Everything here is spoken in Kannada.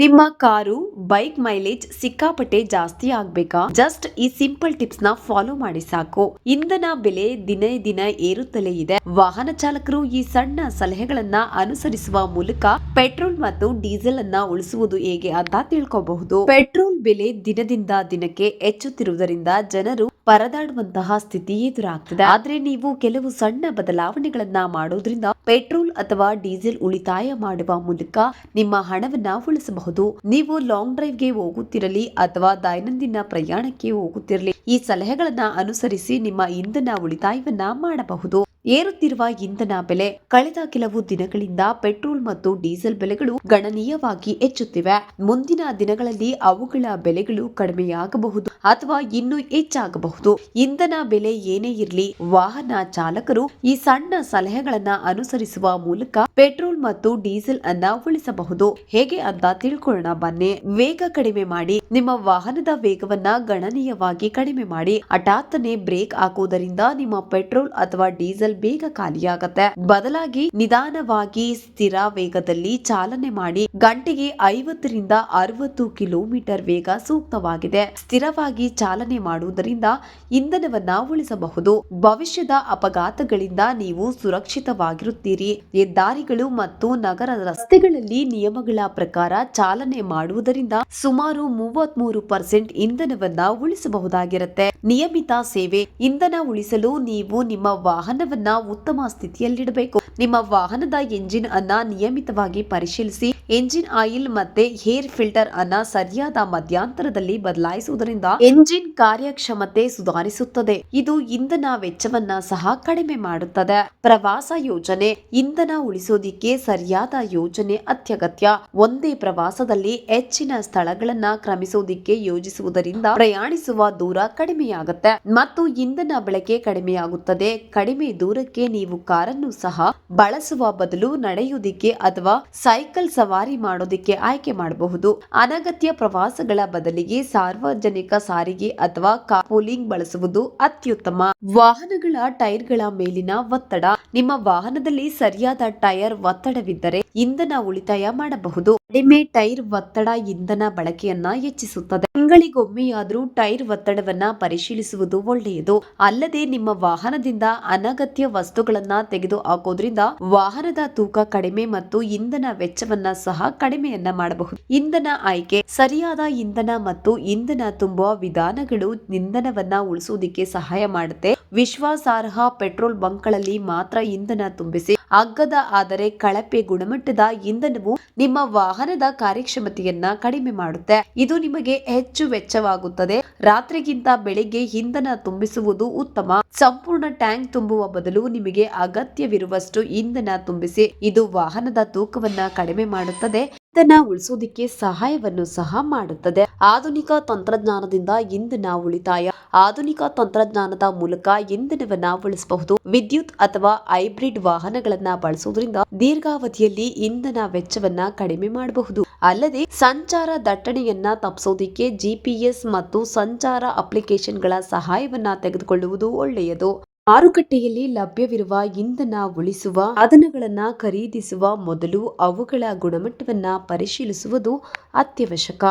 ನಿಮ್ಮ ಕಾರು, ಬೈಕ್ ಮೈಲೇಜ್ ಸಿಕ್ಕಾಪಟ್ಟೆ ಜಾಸ್ತಿ ಆಗ್ಬೇಕಾ? ಜಸ್ಟ್ ಈ ಸಿಂಪಲ್ ಟಿಪ್ಸ್ನ ಫಾಲೋ ಮಾಡಿ ಸಾಕು. ಇಂಧನ ಬೆಲೆ ದಿನೇ ದಿನ ಏರುತ್ತಲೇ ಇದೆ. ವಾಹನ ಚಾಲಕರು ಈ ಸಣ್ಣ ಸಲಹೆಗಳನ್ನ ಅನುಸರಿಸುವ ಮೂಲಕ ಪೆಟ್ರೋಲ್ ಮತ್ತು ಡೀಸೆಲ್ ಅನ್ನ ಉಳಿಸುವುದು ಹೇಗೆ ಅಂತ ತಿಳ್ಕೋಬಹುದು. ಪೆಟ್ರೋಲ್ ಬೆಲೆ ದಿನದಿಂದ ದಿನಕ್ಕೆ ಹೆಚ್ಚುತ್ತಿರುವುದರಿಂದ ಜನರು ಪರದಾಡುವಂತಹ ಸ್ಥಿತಿ ಎದುರಾಗ್ತದೆ. ಆದ್ರೆ ನೀವು ಕೆಲವು ಸಣ್ಣ ಬದಲಾವಣೆಗಳನ್ನ ಮಾಡೋದ್ರಿಂದ ಪೆಟ್ರೋಲ್ ಅಥವಾ ಡೀಸೆಲ್ ಉಳಿತಾಯ ಮಾಡುವ ಮೂಲಕ ನಿಮ್ಮ ಹಣವನ್ನ ಉಳಿಸಬಹುದು. ನೀವು ಲಾಂಗ್ ಡ್ರೈವ್ಗೆ ಹೋಗುತ್ತಿರಲಿ ಅಥವಾ ದೈನಂದಿನ ಪ್ರಯಾಣಕ್ಕೆ ಹೋಗುತ್ತಿರಲಿ, ಈ ಸಲಹೆಗಳನ್ನ ಅನುಸರಿಸಿ ನಿಮ್ಮ ಇಂಧನ ಉಳಿತಾಯವನ್ನ ಮಾಡಬಹುದು. ಏರುತ್ತಿರುವ ಇಂಧನ ಬೆಲೆ ಕಳೆದ ಕೆಲವು ದಿನಗಳಿಂದ ಪೆಟ್ರೋಲ್ ಮತ್ತು ಡೀಸೆಲ್ ಬೆಲೆಗಳು ಗಣನೀಯವಾಗಿ ಹೆಚ್ಚುತ್ತಿವೆ. ಮುಂದಿನ ದಿನಗಳಲ್ಲಿ ಅವುಗಳ ಬೆಲೆಗಳು ಕಡಿಮೆಯಾಗಬಹುದು ಅಥವಾ ಇನ್ನೂ ಹೆಚ್ಚಾಗಬಹುದು. ಇಂಧನ ಬೆಲೆ ಏನೇ ಇರಲಿ, ವಾಹನ ಚಾಲಕರು ಈ ಸಣ್ಣ ಸಲಹೆಗಳನ್ನ ಅನುಸರಿಸುವ ಮೂಲಕ ಪೆಟ್ರೋಲ್ ಮತ್ತು ಡೀಸೆಲ್ ಅನ್ನ ಉಳಿಸಬಹುದು. ಹೇಗೆ ಅಂತ ತಿಳ್ಕೊಳ್ಳೋಣ ಬನ್ನಿ. ವೇಗ ಕಡಿಮೆ ಮಾಡಿ, ನಿಮ್ಮ ವಾಹನದ ವೇಗವನ್ನ ಗಣನೀಯವಾಗಿ ಕಡಿಮೆ ಮಾಡಿ. ಹಠಾತ್ತನೆ ಬ್ರೇಕ್ ಹಾಕುವುದರಿಂದ ನಿಮ್ಮ ಪೆಟ್ರೋಲ್ ಅಥವಾ ಡೀಸೆಲ್ ಬೇಗ ಖಾಲಿಯಾಗತ್ತೆ. ಬದಲಾಗಿ ನಿಧಾನವಾಗಿ ಸ್ಥಿರ ವೇಗದಲ್ಲಿ ಚಾಲನೆ ಮಾಡಿ, ಗಂಟೆಗೆ ಐವತ್ತರಿಂದ ಅರವತ್ತು ಕಿಲೋಮೀಟರ್ ವೇಗ ಸೂಕ್ತವಾಗಿದೆ. ಸ್ಥಿರವಾಗಿ ಚಾಲನೆ ಮಾಡುವುದರಿಂದ ಇಂಧನವನ್ನ ಉಳಿಸಬಹುದು. ಭವಿಷ್ಯದ ಅಪಘಾತಗಳಿಂದ ನೀವು ಸುರಕ್ಷಿತವಾಗಿರುತ್ತೀರಿ. ಹೆದ್ದಾರಿಗಳು ಮತ್ತು ನಗರ ರಸ್ತೆಗಳಲ್ಲಿ ನಿಯಮಗಳ ಪ್ರಕಾರ ಚಾಲನೆ ಮಾಡುವುದರಿಂದ ಸುಮಾರು ಮೂವತ್ಮೂರು ಪರ್ಸೆಂಟ್ ಇಂಧನವನ್ನ ಉಳಿಸಬಹುದಾಗಿರುತ್ತೆ. ನಿಯಮಿತ ಸೇವೆ, ಇಂಧನ ಉಳಿಸಲು ನೀವು ನಿಮ್ಮ ವಾಹನವನ್ನ ಉತ್ತಮ ಸ್ಥಿತಿಯಲ್ಲಿಡಬೇಕು. ನಿಮ್ಮ ವಾಹನದ ಎಂಜಿನ್ ಅನ್ನ ನಿಯಮಿತವಾಗಿ ಪರಿಶೀಲಿಸಿ ಎಂಜಿನ್ ಆಯಿಲ್ ಮತ್ತೆ ಹೇರ್ ಫಿಲ್ಟರ್ ಅನ್ನ ಸರಿಯಾದ ಮಧ್ಯಂತರದಲ್ಲಿ ಬದಲಾಯಿಸುವುದರಿಂದ ಎಂಜಿನ್ ಕಾರ್ಯಕ್ಷಮತೆ ಸುಧಾರಿಸುತ್ತದೆ. ಇದು ಇಂಧನ ವೆಚ್ಚವನ್ನ ಸಹ ಕಡಿಮೆ ಮಾಡುತ್ತದೆ. ಪ್ರವಾಸ ಯೋಜನೆ, ಇಂಧನ ಉಳಿಸೋದಿಕ್ಕೆ ಸರಿಯಾದ ಯೋಜನೆ ಅತ್ಯಗತ್ಯ. ಒಂದೇ ಪ್ರವಾಸದಲ್ಲಿ ಹೆಚ್ಚಿನ ಸ್ಥಳಗಳನ್ನ ಕ್ರಮಿಸೋದಿಕ್ಕೆ ಯೋಜಿಸುವುದರಿಂದ ಪ್ರಯಾಣಿಸುವ ದೂರ ಕಡಿಮೆಯಾಗುತ್ತೆ. ಮತ್ತು ಇಂಧನ ಬಳಕೆ ಕಡಿಮೆಯಾಗುತ್ತದೆ. ಕಡಿಮೆ ದೂರಕ್ಕೆ ನೀವು ಕಾರನ್ನು ಸಹ ಬಳಸುವ ಬದಲು ನಡೆಯುವುದಕ್ಕೆ ಅಥವಾ ಸೈಕಲ್ ಸವಾರಿ ಮಾಡೋದಿಕ್ಕೆ ಆಯ್ಕೆ ಮಾಡಬಹುದು. ಅನಗತ್ಯ ಪ್ರವಾಸಗಳ ಬದಲಿಗೆ ಸಾರ್ವಜನಿಕ ಸಾರಿಗೆ ಅಥವಾ ಕಾಪೋಲಿಂಗ್ ಬಳಸುವುದು ಅತ್ಯುತ್ತಮ. ವಾಹನಗಳ ಟೈರ್ಗಳ ಮೇಲಿನ ಒತ್ತಡ. ನಿಮ್ಮ ವಾಹನದಲ್ಲಿ ಸರಿಯಾದ ಟೈರ್ ಒತ್ತಡವಿದ್ದರೆ ಇಂಧನ ಉಳಿತಾಯ ಮಾಡಬಹುದು. ಕಡಿಮೆ ಟೈರ್ ಒತ್ತಡ ಇಂಧನ ಬಳಕೆಯನ್ನ ಹೆಚ್ಚಿಸುತ್ತದೆ. ತಿಂಗಳಿಗೊಮ್ಮೆಯಾದರೂ ಟೈರ್ ಒತ್ತಡವನ್ನ ಪರಿಶೀಲಿಸುವುದು ಒಳ್ಳೆಯದು. ಅಲ್ಲದೆ ನಿಮ್ಮ ವಾಹನದಿಂದ ಅನಗತ್ಯ ವಸ್ತುಗಳನ್ನ ತೆಗೆದು ಹಾಕೋದ್ರಿಂದ ವಾಹನದ ತೂಕ ಕಡಿಮೆ ಮತ್ತು ಇಂಧನ ವೆಚ್ಚವನ್ನ ಸಹ ಕಡಿಮೆಯನ್ನ ಮಾಡಬಹುದು. ಇಂಧನ ಆಯ್ಕೆ, ಸರಿಯಾದ ಇಂಧನ ಮತ್ತು ಇಂಧನ ತುಂಬುವ ವಿಧಾನಗಳು ಇಂಧನವನ್ನ ಉಳಿಸುವುದಕ್ಕೆ ಸಹಾಯ ಮಾಡುತ್ತೆ. ವಿಶ್ವಾಸಾರ್ಹ ಪೆಟ್ರೋಲ್ ಬಂಕ್ಗಳಲ್ಲಿ ಮಾತ್ರ ಇಂಧನ ತುಂಬಿಸಿ ಅಗ್ಗದ ಆದರೆ ಕಳಪೆ ಗುಣಮಟ್ಟದ ಇಂಧನವು ನಿಮ್ಮ ವಾಹನದ ಕಾರ್ಯಕ್ಷಮತೆಯನ್ನ ಕಡಿಮೆ ಮಾಡುತ್ತೆ. ಇದು ನಿಮಗೆ ಹೆಚ್ಚು ವೆಚ್ಚವಾಗುತ್ತದೆ. ರಾತ್ರಿಗಿಂತ ಬೆಳಿಗ್ಗೆ ಇಂಧನ ತುಂಬಿಸುವುದು ಉತ್ತಮ. ಸಂಪೂರ್ಣ ಟ್ಯಾಂಕ್ ತುಂಬುವ ಬದಲು ನಿಮಗೆ ಅಗತ್ಯವಿರುವಷ್ಟು ಇಂಧನ ತುಂಬಿಸಿ, ಇದು ವಾಹನದ ತೂಕವನ್ನ ಕಡಿಮೆ ಮಾಡುತ್ತದೆ. ಇಂಧನ ಉಳಿಸೋದಿಕ್ಕೆ ಸಹಾಯವನ್ನು ಸಹ ಮಾಡುತ್ತದೆ. ಆಧುನಿಕ ತಂತ್ರಜ್ಞಾನದಿಂದ ಇಂಧನ ಉಳಿತಾಯ ಆಧುನಿಕ ತಂತ್ರಜ್ಞಾನದ ಮೂಲಕ ಇಂಧನವನ್ನ ಉಳಿಸಬಹುದು. ವಿದ್ಯುತ್ ಅಥವಾ ಹೈಬ್ರಿಡ್ ವಾಹನಗಳನ್ನ ಬಳಸುವುದರಿಂದ ದೀರ್ಘಾವಧಿಯಲ್ಲಿ ಇಂಧನ ವೆಚ್ಚವನ್ನ ಕಡಿಮೆ ಮಾಡಬಹುದು. ಅಲ್ಲದೆ ಸಂಚಾರ ದಟ್ಟಣೆಯನ್ನ ತಪ್ಪಿಸೋದಿಕ್ಕೆ ಜಿಪಿಎಸ್ ಮತ್ತು ಸಂಚಾರ ಅಪ್ಲಿಕೇಶನ್ಗಳ ಸಹಾಯವನ್ನ ತೆಗೆದುಕೊಳ್ಳುವುದು ಒಳ್ಳೆಯದು. ಮಾರುಕಟ್ಟೆಯಲ್ಲಿ ಲಭ್ಯವಿರುವ ಇಂಧನ ಉಳಿಸುವ, ಸಾಧನಗಳನ್ನ ಖರೀದಿಸುವ ಮೊದಲು ಅವುಗಳ ಗುಣಮಟ್ಟವನ್ನ ಪರಿಶೀಲಿಸುವುದು ಅತ್ಯವಶ್ಯಕ.